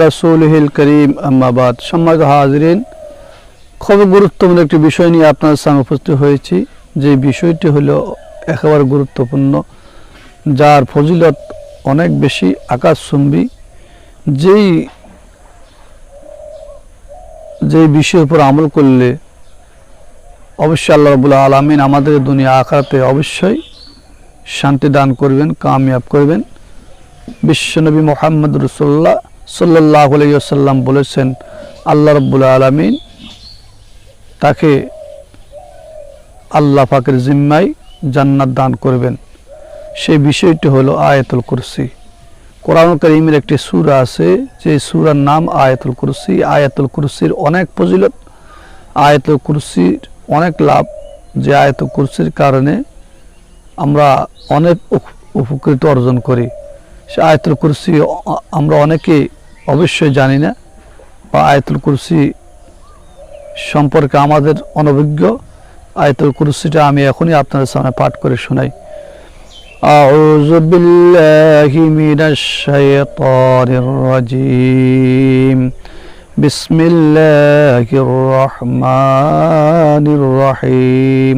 রাসূলহিল করিম আম্মাবাদ সম্মানিত হাজরিন খুবই গুরুত্বপূর্ণ একটি বিষয় নিয়ে আপনার সামনে উপস্থিত হয়েছি। যে বিষয়টি হলো একেবারে গুরুত্বপূর্ণ, যার ফজিলত অনেক বেশি আকাশচুম্বী। যেই যেই বিষয়ের উপর আমল করলে অবশ্যই আল্লাহ রবুল্লা আলমিন আমাদের দুনিয়া আখাতে অবশ্যই শান্তি দান করবেন, কামিয়াব করবেন। বিশ্বনবী মোহাম্মদ রসুল্লাহ সাল্লাহ আলাইসাল্লাম বলেছেন, আল্লাহ রব্বুল আলমিন তাকে আল্লাহ পাকের জিম্মায় জান্নাত দান করবেন। সেই বিষয়টি হলো আয়াতুল কুরসি। কোরআন করিমের একটি সূরা আছে, যে সূরার নাম আয়াতুল কুরসি। আয়াতুল কুরসির অনেক ফজিলত, আয়াতুল কুরসির অনেক লাভ। যে আয়াতুল কুরসির কারণে আমরা অনেক উপ- উপকৃত অর্জন করি। সে আয়াতুল কুরসি অ- আমরা অনেকে অবশ্যই জানি না বা আয়াতুল কুরসি সম্পর্কে আমাদের অনভিজ্ঞ আয়াতুল কুরসিটা আমি এখনই আপনাদের সামনে পাঠ করে শোনাই أعوذ بالله من الشيطان الرجيم بسم الله الرحمن الرحيم